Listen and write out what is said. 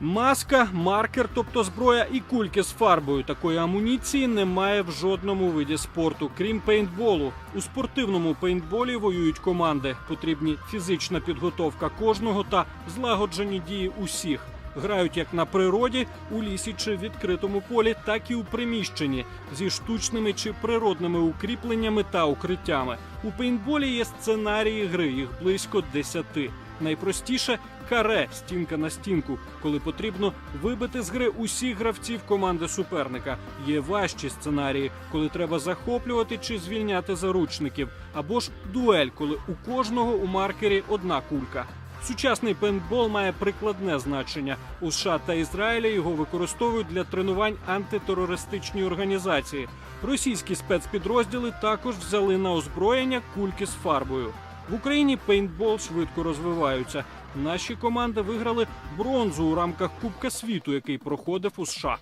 Маска, маркер, тобто зброя, і кульки з фарбою. Такої амуніції немає в жодному виді спорту, крім пейнтболу. У спортивному пейнтболі воюють команди. Потрібні фізична підготовка кожного та злагоджені дії усіх. Грають як на природі, у лісі чи відкритому полі, так і у приміщенні зі штучними чи природними укріпленнями та укриттями. У пейнтболі є сценарії гри, їх близько десяти. Найпростіше каре стінка на стінку, коли потрібно вибити з гри усіх гравців команди суперника. Є важчі сценарії, коли треба захоплювати чи звільняти заручників, або ж дуель, коли у кожного у маркері одна кулька. Сучасний пейнтбол має прикладне значення. У США та Ізраїлі його використовують для тренувань антитерористичні організації. Російські спецпідрозділи також взяли на озброєння кульки з фарбою. В Україні пейнтбол швидко розвиваються. Наші команди виграли бронзу у рамках Кубка світу, який проходив у США.